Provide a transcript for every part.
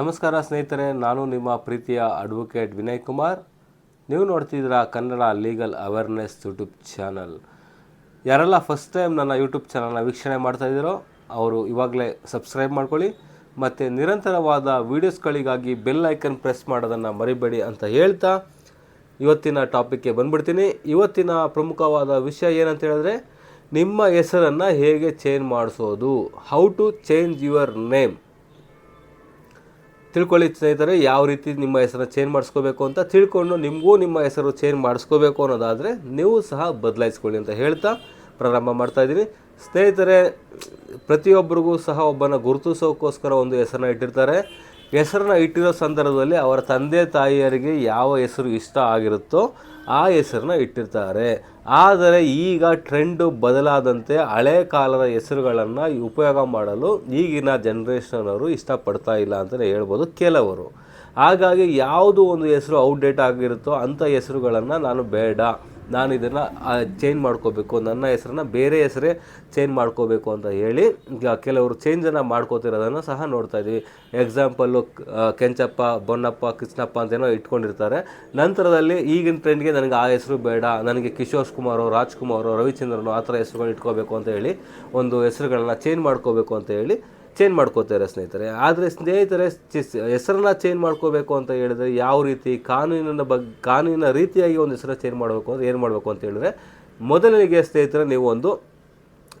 ನಮಸ್ಕಾರ ಸ್ನೇಹಿತರೆ, ನಾನು ನಿಮ್ಮ ಪ್ರೀತಿಯ ಅಡ್ವೊಕೇಟ್ ವಿನಯ್ ಕುಮಾರ್. ನೀವು ನೋಡ್ತಿದ್ದೀರಾ Kannada legal awareness YouTube channel ಯಾರೆಲ್ಲ ಫಸ್ಟ್ ಟೈಮ್ ನನ್ನ ಯೂಟ್ಯೂಬ್ ಚಾನಲ್ನ ವೀಕ್ಷಣೆ ಮಾಡ್ತಾ ಇದ್ದೀರೋ, ಅವರು ಇವಾಗಲೇ ಸಬ್ಸ್ಕ್ರೈಬ್ ಮಾಡ್ಕೊಳ್ಳಿ. ಮತ್ತು ನಿರಂತರವಾದ ವೀಡಿಯೋಸ್ಗಳಿಗಾಗಿ ಬೆಲ್ ಐಕನ್ ಪ್ರೆಸ್ ಮಾಡೋದನ್ನು ಮರಿಬೇಡಿ ಅಂತ ಹೇಳ್ತಾ ಇವತ್ತಿನ ಟಾಪಿಕ್ಗೆ ಬಂದ್ಬಿಡ್ತೀನಿ. ಇವತ್ತಿನ ಪ್ರಮುಖವಾದ ವಿಷಯ ಏನಂತ ಹೇಳಿದ್ರೆ, ನಿಮ್ಮ ಹೆಸರನ್ನು ಹೇಗೆ ಚೇಂಜ್ ಮಾಡಿಸೋದು? How to change your name ತಿಳ್ಕೊಳ್ಳಿ ಇದ್ದಾರೆ ಯಾವ ರೀತಿ ನಿಮ್ಮ ಹೆಸರನ್ನ ಚೇಂಜ್ ಮಾಡಿಸ್ಕೋಬೇಕು ಅಂತ ತಿಳ್ಕೊಂಡು ನಿಮಗೂ ನಿಮ್ಮ ಹೆಸರು ಚೇಂಜ್ ಮಾಡಿಸ್ಕೋಬೇಕು ಅನ್ನೋದಾದರೆ ನೀವು ಸಹ ಬದಲಾಯಿಸ್ಕೊಳ್ಳಿ ಅಂತ ಹೇಳ್ತಾ ಪ್ರಾರಂಭ ಮಾಡ್ತಾ ಇದ್ದೀನಿ. ಸ್ನೇಹಿತರೆ, ಪ್ರತಿಯೊಬ್ಬರಿಗೂ ಸಹ ಒಬ್ಬನ ಗುರುತಿಸೋಕ್ಕೋಸ್ಕರ ಒಂದು ಹೆಸರನ್ನ ಇಟ್ಟಿರ್ತಾರೆ. ಹೆಸರನ್ನ ಇಟ್ಟಿರೋ ಸಂದರ್ಭದಲ್ಲಿ ಅವರ ತಂದೆ ತಾಯಿಯರಿಗೆ ಯಾವ ಹೆಸರು ಇಷ್ಟ ಆಗಿರುತ್ತೋ ಆ ಹೆಸರನ್ನ ಇಟ್ಟಿರ್ತಾರೆ. ಆದರೆ ಈಗ ಟ್ರೆಂಡು ಬದಲಾದಂತೆ ಹಳೆ ಕಾಲದ ಹೆಸರುಗಳನ್ನು ಉಪಯೋಗ ಮಾಡಲು ಈಗಿನ ಜನ್ರೇಷನವರು ಇಷ್ಟಪಡ್ತಾ ಇಲ್ಲ ಅಂತಲೇ ಹೇಳ್ಬೋದು ಕೆಲವರು. ಹಾಗಾಗಿ ಯಾವುದು ಒಂದು ಹೆಸರು ಔಟ್ಡೇಟ್ ಆಗಿರುತ್ತೋ ಅಂಥ ಹೆಸರುಗಳನ್ನು ನಾನು ಬೇಡ. ನಾನು ಇದನ್ನು ಚೇಂಜ್ ಮಾಡ್ಕೋಬೇಕು. ನನ್ನ ಹೆಸರನ್ನ ಬೇರೆ ಹೆಸರೇ ಚೇಂಜ್ ಮಾಡ್ಕೋಬೇಕು ಅಂತ ಹೇಳಿ ಕೆಲವರು ಚೇಂಜನ್ನು ಮಾಡ್ಕೋತಿರೋದನ್ನು ಸಹ ನೋಡ್ತಾ ಇದ್ದೀವಿ ಎಕ್ಸಾಂಪಲ್ಲು ಕೆಂಚಪ್ಪ, ಬೊನ್ನಪ್ಪ, ಕೃಷ್ಣಪ್ಪ ಅಂತೇನೋ ಇಟ್ಕೊಂಡಿರ್ತಾರೆ. ನಂತರದಲ್ಲಿ ಈಗಿನ ಟ್ರೆಂಡ್ಗೆ ನನಗೆ ಆ ಹೆಸರು ಬೇಡ. ನನಗೆ ಕಿಶೋರ್ ಕುಮಾರು ರಾಜ್ಕುಮಾರು ರವಿಚಂದ್ರನು ಆ ಥರ ಹೆಸರುಗಳು ಇಟ್ಕೋಬೇಕು ಅಂತ ಹೇಳಿ, ಒಂದು ಹೆಸರುಗಳನ್ನ ಚೇಂಜ್ ಮಾಡ್ಕೋಬೇಕು ಅಂತ ಹೇಳಿ ಚೇಂಜ್ ಮಾಡ್ಕೋತಾರೆ ಸ್ನೇಹಿತರೆ. ಆದರೆ ಸ್ನೇಹಿತರೆ ಹೆಸರನ್ನ ಚೇಂಜ್ ಮಾಡ್ಕೋಬೇಕು ಅಂತ ಹೇಳಿದ್ರೆ ಯಾವ ರೀತಿ ಕಾನೂನಿನ ಬಗ್ಗೆ ಕಾನೂನಿನ ರೀತಿಯಾಗಿ ಒಂದು ಹೆಸರು ಚೇಂಜ್ ಮಾಡಬೇಕು ಅಂದರೆ ಏನು ಮಾಡಬೇಕು ಅಂತ ಹೇಳಿದ್ರೆ, ಮೊದಲಿಗೆ ಸ್ನೇಹಿತರೆ ನೀವು ಒಂದು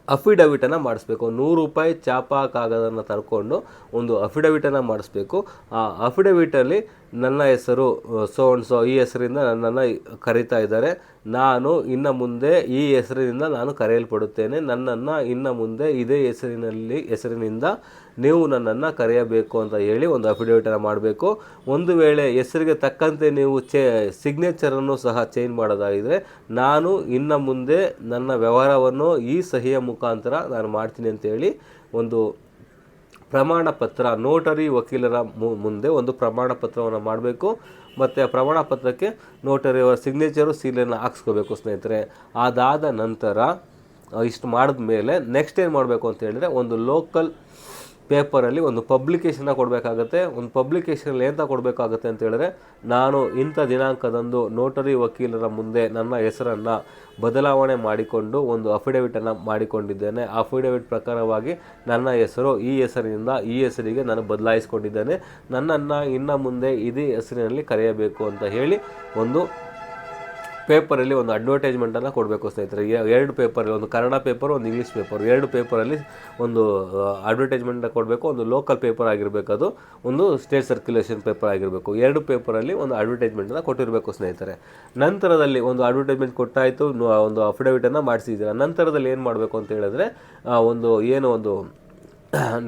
ಅಫಿಡವಿಟನ್ನು ಮಾಡಿಸ್ಬೇಕು. ನೂರು ರೂಪಾಯಿ ಚಾಪಾ ಕಾಗದನ್ನು ತರ್ಕೊಂಡು ಒಂದು ಅಫಿಡವಿಟನ್ನು ಮಾಡಿಸ್ಬೇಕು. ಆ ಅಫಿಡವಿಟಲ್ಲಿ ನನ್ನ ಹೆಸರು ಸೋ ಸೋ ಈ ಹೆಸರಿಂದ ನನ್ನನ್ನು ಕರೀತಾ ಇದ್ದಾರೆ. ನಾನು ಇನ್ನು ಮುಂದೆ ಈ ಹೆಸರಿನಿಂದ ನಾನು ಕರೆಯಲ್ಪಡುತ್ತೇನೆ. ನನ್ನನ್ನು ಇನ್ನು ಮುಂದೆ ಇದೇ ಹೆಸರಿನಲ್ಲಿ, ಹೆಸರಿನಿಂದ ನೀವು ನನ್ನನ್ನು ಕರೆಯಬೇಕು ಅಂತ ಹೇಳಿ ಒಂದು ಅಫಿಡವಿಟನ್ನು ಮಾಡಬೇಕು. ಒಂದು ವೇಳೆ ಹೆಸರಿಗೆ ತಕ್ಕಂತೆ ನೀವು ಚೇ ಸಿಗ್ನೇಚರನ್ನು ಸಹ ಚೇಂಜ್ ಮಾಡೋದಾಗಿದ್ದರೆ ನಾನು ಇನ್ನು ಮುಂದೆ ನನ್ನ ವ್ಯವಹಾರವನ್ನು ಈ ಸಹಿಯ ಮುಖಾಂತರ ನಾನು ಮಾಡ್ತೀನಿ ಅಂತೇಳಿ ಒಂದು ಪ್ರಮಾಣ ಪತ್ರ ನೋಟರಿ ವಕೀಲರ ಮುಂದೆ ಒಂದು ಪ್ರಮಾಣ ಪತ್ರವನ್ನು ಮಾಡಬೇಕು. ಮತ್ತು ಆ ಪ್ರಮಾಣ ಪತ್ರಕ್ಕೆ ನೋಟರಿಯವರ ಸಿಗ್ನೇಚರು ಸೀಲನ್ನು ಹಾಕ್ಸ್ಕೋಬೇಕು ಸ್ನೇಹಿತರೆ. ಅದಾದ ನಂತರ ಇಷ್ಟು ಮಾಡಿದ ಮೇಲೆ ನೆಕ್ಸ್ಟ್ ಏನು ಮಾಡಬೇಕು ಅಂತ ಹೇಳಿದ್ರೆ ಒಂದು ಲೋಕಲ್ ಪೇಪರಲ್ಲಿ ಒಂದು ಪಬ್ಲಿಕೇಶನ್ನ ಕೊಡಬೇಕಾಗತ್ತೆ, ಒಂದು ಪಬ್ಲಿಕೇಶನಲ್ಲಿ ಎಂತ ಕೊಡಬೇಕಾಗತ್ತೆ ಅಂತ ಹೇಳಿದ್ರೆ, ನಾನು ಇಂಥ ದಿನಾಂಕದಂದು ನೋಟರಿ ವಕೀಲರ ಮುಂದೆ ನನ್ನ ಹೆಸರನ್ನು ಬದಲಾವಣೆ ಮಾಡಿಕೊಂಡು ಒಂದು ಅಫಿಡವಿಟನ್ನು ಮಾಡಿಕೊಂಡಿದ್ದೇನೆ. ಅಫಿಡವಿಟ್ ಪ್ರಕಾರವಾಗಿ ನನ್ನ ಹೆಸರು ಈ ಹೆಸರಿನಿಂದ ಈ ಹೆಸರಿಗೆ ನಾನು ಬದಲಾಯಿಸ್ಕೊಂಡಿದ್ದೇನೆ. ನನ್ನನ್ನು ಇನ್ನು ಮುಂದೆ ಇದೇ ಹೆಸರಿನಲ್ಲಿ ಕರೆಯಬೇಕು ಅಂತ ಹೇಳಿ ಒಂದು ಪೇಪರಲ್ಲಿ ಒಂದು ಅಡ್ವರ್ಟೈಸ್ಮೆಂಟನ್ನು ಕೊಡಬೇಕು ಸ್ನೇಹಿತರೆ. ಎರಡು ಪೇಪರ್ ಒಂದು ಕನ್ನಡ ಪೇಪರ್ ಒಂದು ಇಂಗ್ಲೀಷ್ ಪೇಪರ್ ಎರಡು ಪೇಪರಲ್ಲಿ ಒಂದು ಅಡ್ವರ್ಟೈಸ್ಮೆಂಟ್ ಕೊಡಬೇಕು, ಒಂದು ಲೋಕಲ್ ಪೇಪರ್ ಆಗಿರಬೇಕು ಅದು, ಒಂದು ಸ್ಟೇಟ್ ಸರ್ಕ್ಯುಲೇಷನ್ ಪೇಪರ್ ಆಗಿರಬೇಕು. ಎರಡು ಪೇಪರಲ್ಲಿ ಒಂದು ಅಡ್ವರ್ಟೈಸ್ಮೆಂಟನ್ನು ಕೊಟ್ಟಿರಬೇಕು ಸ್ನೇಹಿತರೆ. ನಂತರದಲ್ಲಿ ಒಂದು ಅಡ್ವರ್ಟೈಸ್ಮೆಂಟ್ ಕೊಟ್ಟಾಯಿತು ಒಂದು ಅಫಿಡವಿಟನ್ನು ಮಾಡಿಸಿದ್ದೀರ? ನಂತರದಲ್ಲಿ ಏನು ಮಾಡಬೇಕು ಅಂತ ಹೇಳಿದ್ರೆ ಒಂದು ಏನು ಒಂದು,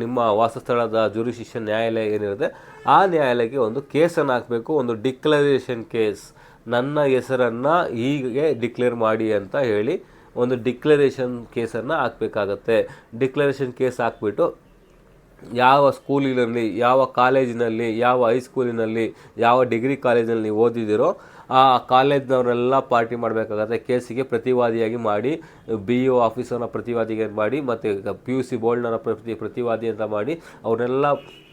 ನಿಮ್ಮ ವಾಸಸ್ಥಳದ ಜುರಿಶಿಕ್ಷನ್ ನ್ಯಾಯಾಲಯ ಏನಿರುತ್ತೆ, ಆ ನ್ಯಾಯಾಲಯಕ್ಕೆ ಒಂದು ಕೇಸನ್ನು ಹಾಕಬೇಕು, ಒಂದು ಡಿಕ್ಲರೇಷನ್ ಕೇಸ್ ನನ್ನ ಹೆಸರನ್ನು ಹೀಗೆ ಡಿಕ್ಲೇರ್ ಮಾಡಿ ಅಂತ ಹೇಳಿ ಒಂದು ಡಿಕ್ಲರೇಷನ್ ಕೇಸನ್ನು ಹಾಕಬೇಕಾಗತ್ತೆ. ಡಿಕ್ಲರೇಷನ್ ಕೇಸ್ ಹಾಕ್ಬಿಟ್ಟು ಯಾವ ಸ್ಕೂಲಿನಲ್ಲಿ, ಯಾವ ಕಾಲೇಜಿನಲ್ಲಿ, ಯಾವ ಹೈಸ್ಕೂಲಿನಲ್ಲಿ ಯಾವ ಡಿಗ್ರಿ ಕಾಲೇಜಿನಲ್ಲಿ ನೀವು ಓದಿದ್ದೀರೋ ಆ ಕಾಲೇಜ್ನವರೆಲ್ಲ ಪಾರ್ಟಿ ಮಾಡಬೇಕಾಗತ್ತೆ. ಕೇಸಿಗೆ ಪ್ರತಿವಾದಿಯಾಗಿ ಮಾಡಿ ಬಿ ಒ ಆಫೀಸರ್ನ ಪ್ರತಿವಾದಿಗೆ ಮಾಡಿ, ಮತ್ತು ಪಿ ಯು ಸಿ ಬೋರ್ಡ್ನ ಪ್ರತಿ, ಪ್ರತಿವಾದಿ ಅಂತ ಮಾಡಿ ಅವರೆಲ್ಲ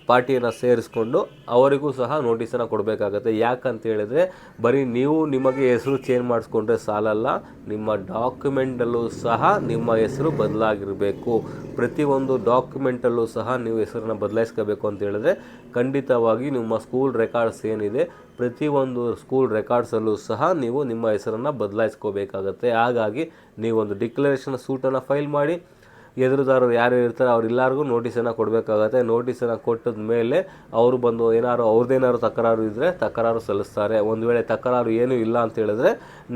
ಪಾರ್ಟಿಯನ್ನು ಸೇರಿಸ್ಕೊಂಡು ಅವರಿಗೂ ಸಹ ನೋಟಿಸನ್ನು ಕೊಡಬೇಕಾಗತ್ತೆ. ಯಾಕಂತ ಹೇಳಿದ್ರೆ, ಬರೀ ನೀವು ನಿಮಗೆ ಹೆಸರು ಚೇಂಜ್ ಮಾಡಿಸ್ಕೊಂಡ್ರೆ ಸಾಲಲ್ಲ, ನಿಮ್ಮ ಡಾಕ್ಯುಮೆಂಟಲ್ಲೂ ಸಹ ನಿಮ್ಮ ಹೆಸರು ಬದಲಾಗಿರಬೇಕು. ಪ್ರತಿಯೊಂದು ಡಾಕ್ಯುಮೆಂಟಲ್ಲೂ ಸಹ ನೀವು ಹೆಸರನ್ನು ಬದಲಾಯಿಸ್ಕೋಬೇಕು ಅಂತ ಹೇಳಿದ್ರೆ, ಖಂಡಿತವಾಗಿ ನಿಮ್ಮ ಸ್ಕೂಲ್ ರೆಕಾರ್ಡ್ಸ್ ಏನಿದೆ, ಪ್ರತಿಯೊಂದು ಸ್ಕೂಲ್ ರೆಕಾರ್ಡ್ಸಲ್ಲೂ ಸಹ ನೀವು ನಿಮ್ಮ ಹೆಸರನ್ನು ಬದಲಾಯಿಸ್ಕೋಬೇಕಾಗತ್ತೆ. ಹಾಗಾಗಿ ನೀವೊಂದು ಡಿಕ್ಲರೇಷನ್ ಸೂಟನ್ನು ಫೈಲ್ ಮಾಡಿ ಎದುರುದಾರರು ಯಾರು ಇರ್ತಾರೆ ಅವ್ರೆಲ್ಲರಿಗೂ ನೋಟಿಸನ್ನು ಕೊಡಬೇಕಾಗತ್ತೆ. ನೋಟಿಸನ್ನು ಕೊಟ್ಟದ ಮೇಲೆ ಅವರು ಬಂದು ಏನಾದ್ರು ಅವ್ರದ್ದೇನಾದ್ರು ತಕರಾರು ಇದ್ದರೆ ತಕರಾರು ಸಲ್ಲಿಸ್ತಾರೆ. ಒಂದು ವೇಳೆ ತಕರಾರು ಏನೂ ಇಲ್ಲ ಅಂತ ಹೇಳಿದ್ರೆ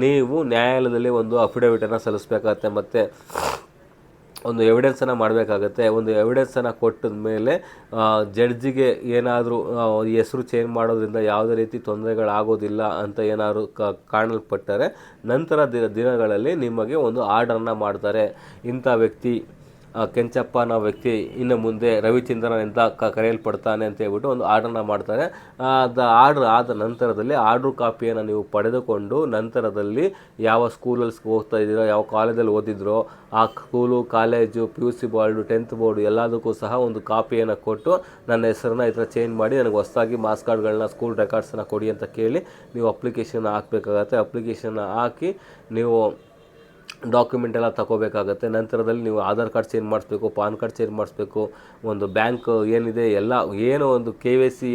ನೀವು ನ್ಯಾಯಾಲಯದಲ್ಲಿ ಒಂದು ಅಫಿಡವಿಟನ್ನು ಸಲ್ಲಿಸಬೇಕಾಗತ್ತೆ. ಮತ್ತು ಒಂದು ಎವಿಡೆನ್ಸನ್ನು ಮಾಡಬೇಕಾಗತ್ತೆ. ಒಂದು ಎವಿಡೆನ್ಸನ್ನು ಕೊಟ್ಟದ ಮೇಲೆ ಜಡ್ಜಿಗೆ ಏನಾದರೂ ಹೆಸರು ಚೇಂಜ್ ಮಾಡೋದ್ರಿಂದ ಯಾವುದೇ ರೀತಿ ತೊಂದರೆಗಳಾಗೋದಿಲ್ಲ ಅಂತ ಏನಾದರೂ ಕ, ಕಾಣಲ್ಪಟ್ಟರೆ ನಂತರ ದಿನ ದಿನಗಳಲ್ಲಿ ನಿಮಗೆ ಒಂದು ಆರ್ಡರನ್ನು ಮಾಡ್ತಾರೆ. ಇಂಥ ವ್ಯಕ್ತಿ ಕೆಂಚಪ್ಪ ಅನ್ನೋ ವ್ಯಕ್ತಿ ಇನ್ನು ಮುಂದೆ ರವಿಚಂದ್ರನ್ ಅಂತ ಕ ಕರೆಯಲ್ಪಡ್ತಾನೆ ಅಂತ ಹೇಳ್ಬಿಟ್ಟು ಒಂದು ಆರ್ಡರ್ನ ಮಾಡ್ತಾರೆ. ಅದು ಆರ್ಡ್ರ್ ಆದ ನಂತರದಲ್ಲಿ ಆರ್ಡ್ರ್ ಕಾಪಿಯನ್ನು ನೀವು ಪಡೆದುಕೊಂಡು ನಂತರದಲ್ಲಿ ಯಾವ ಸ್ಕೂಲಲ್ಲಿ ಹೋಗ್ತಾ ಇದ್ದೀರೋ, ಯಾವ ಕಾಲೇಜಲ್ಲಿ ಓದಿದ್ರೋ, ಆ school, college, P U C board, tenth board ಎಲ್ಲದಕ್ಕೂ ಸಹ ಒಂದು ಕಾಪಿಯನ್ನು ಕೊಟ್ಟು ನನ್ನ ಹೆಸರನ್ನ ಈ ಥರ ಚೇಂಜ್ ಮಾಡಿ ನನಗೆ ಹೊಸದಾಗಿ ಮಾರ್ಕ್ಸ್ ಕಾರ್ಡ್ಗಳನ್ನ, ಸ್ಕೂಲ್ ರೆಕಾರ್ಡ್ಸನ್ನು ಕೊಡಿ ಅಂತ ಕೇಳಿ ನೀವು ಅಪ್ಲಿಕೇಶನ್ ಹಾಕಬೇಕಾಗತ್ತೆ. ಅಪ್ಲಿಕೇಶನ್ ಹಾಕಿ ನೀವು ಡಾಕ್ಯುಮೆಂಟ್ ಎಲ್ಲ ತಗೋಬೇಕಾಗತ್ತೆ. ನಂತರದಲ್ಲಿ ನೀವು ಆಧಾರ್ ಕಾರ್ಡ್ ಚೇಂಜ್ ಮಾಡಿಸ್ಬೇಕು, ಪಾನ್ ಕಾರ್ಡ್ ಚೇಂಜ್ ಮಾಡಿಸ್ಬೇಕು, ಒಂದು ಬ್ಯಾಂಕ್ ಏನಿದೆ, ಎಲ್ಲ ಏನೋ ಒಂದು ಕೆ ವೈ ಸಿ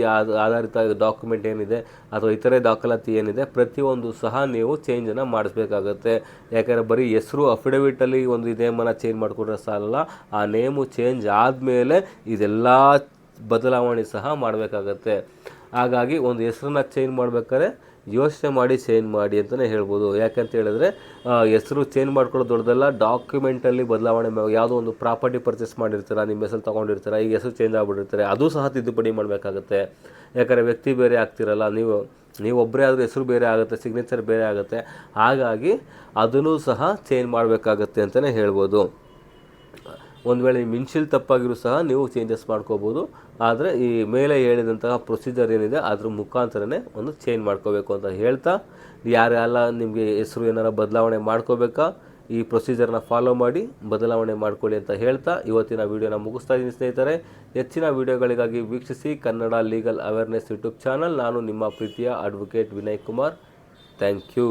ಆಧಾರಿತ ಡಾಕ್ಯುಮೆಂಟ್ ಏನಿದೆ, ಅಥವಾ ಇತರೆ ದಾಖಲಾತಿ ಏನಿದೆ, ಪ್ರತಿಯೊಂದು ಸಹ ನೀವು ಚೇಂಜನ್ನು ಮಾಡಿಸ್ಬೇಕಾಗತ್ತೆ. ಯಾಕಂದರೆ ಬರೀ ಹೆಸರು ಅಫಿಡವಿಟಲ್ಲಿ ಒಂದು ನೇಮನ್ನು ಚೇಂಜ್ ಮಾಡಿಕೊಂಡ್ರೆ ಸಾಲಲ್ಲ. ಆ ನೇಮು ಚೇಂಜ್ ಆದಮೇಲೆ ಇದೆಲ್ಲ ಬದಲಾವಣೆ ಸಹ ಮಾಡಬೇಕಾಗತ್ತೆ. ಹಾಗಾಗಿ ಒಂದು ಹೆಸರನ್ನ ಚೇಂಜ್ ಮಾಡ್ಬೇಕಾದ್ರೆ ಯೋಚನೆ ಮಾಡಿ ಚೇಂಜ್ ಮಾಡಿ ಅಂತಲೇ ಹೇಳ್ಬೋದು. ಯಾಕಂತ ಹೇಳಿದ್ರೆ ಹೆಸರು ಚೇಂಜ್ ಮಾಡ್ಕೊಳ್ಳೋದು ದೊಡ್ಡದಲ್ಲ, ಡಾಕ್ಯುಮೆಂಟಲ್ಲಿ ಬದಲಾವಣೆ ಯಾವುದೋ ಒಂದು ಪ್ರಾಪರ್ಟಿ ಪರ್ಚೇಸ್ ಮಾಡಿರ್ತೀರ, ನಿಮ್ಮ ಹೆಸರು ತೊಗೊಂಡಿರ್ತೀರ, ಈಗ ಹೆಸರು ಚೇಂಜ್ ಆಗಿಬಿಟ್ಟಿರ್ತಾರೆ, ಅದು ಸಹ ತಿದ್ದುಪಡಿ ಮಾಡಬೇಕಾಗತ್ತೆ. ಯಾಕಂದರೆ ವ್ಯಕ್ತಿ ಬೇರೆ ಆಗ್ತಿರಲ್ಲ, ನೀವು ನೀವು ಒಬ್ಬರೇ ಆದರೂ ಹೆಸರು ಬೇರೆ ಆಗುತ್ತೆ ಸಿಗ್ನೇಚರ್ ಬೇರೆ ಆಗುತ್ತೆ. ಹಾಗಾಗಿ ಅದನ್ನು ಸಹ ಚೇಂಜ್ ಮಾಡಬೇಕಾಗತ್ತೆ ಅಂತಲೇ ಹೇಳ್ಬೋದು. ಒಂದು ವೇಳೆ ನಿಮ್ಮ ಇನ್ಶಿಲ್ ತಪ್ಪಾಗಿರೂ ಸಹ ನೀವು ಚೇಂಜಸ್ ಮಾಡ್ಕೋಬೋದು. ಆದರೆ ಈ ಮೇಲೆ ಹೇಳಿದಂತಹ ಪ್ರೊಸೀಜರ್ ಏನಿದೆ, ಅದ್ರ ಮುಖಾಂತರನೇ ಒಂದು ಚೇಂಜ್ ಮಾಡ್ಕೋಬೇಕು ಅಂತ ಹೇಳ್ತಾ ಯಾರೆಲ್ಲ ನಿಮಗೆ ಹೆಸರು ಏನಾರ ಬದಲಾವಣೆ ಮಾಡ್ಕೋಬೇಕಾ, ಈ ಪ್ರೊಸೀಜರ್ನ ಫಾಲೋ ಮಾಡಿ ಬದಲಾವಣೆ ಮಾಡ್ಕೊಳ್ಳಿ ಅಂತ ಹೇಳ್ತಾ, ಇವತ್ತಿನ ವೀಡಿಯೋನ ಮುಗಿಸ್ತಾ ಇದ್ದೀನಿ ಸ್ನೇಹಿತರೆ. ಹೆಚ್ಚಿನ ವಿಡಿಯೋಗಳಿಗಾಗಿ ವೀಕ್ಷಿಸಿ Kannada legal awareness YouTube channel. ನಾನು ನಿಮ್ಮ ಪ್ರೀತಿಯ advocate Vinay Kumar. Thank you